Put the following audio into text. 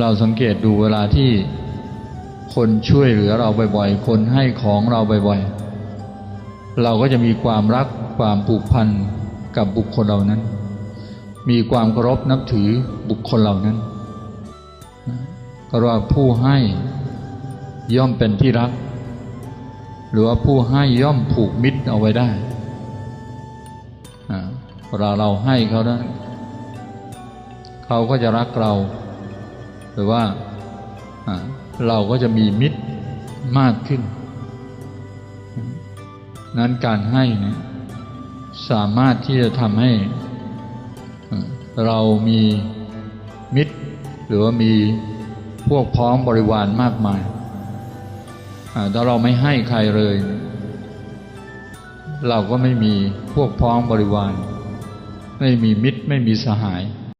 เราสังเกตดูเวลาที่คนช่วยเหลือเราบ่อยๆ คนให้ของเราบ่อยๆ เราก็จะมีความรักความผูกพันกับบุคคลเหล่านั้น มีความเคารพนับถือบุคคลเหล่านั้นก็ว่าผู้ให้ย่อมเป็นที่รัก หรือว่าผู้ให้ย่อมผูกมิตรเอาไว้ได้เวลาเราให้เขานะเขาก็จะรักเรา หรือว่าเราก็จะมีมิตรมากขึ้น นั้นการให้นี่สามารถที่จะทำให้เรามีมิตร หรือว่ามีพวกพ้องบริวารมากมายถ้าเราไม่ให้ใครเลย เราก็ไม่มีพวกพ้องบริวาร ไม่มีมิตรไม่มีสหาย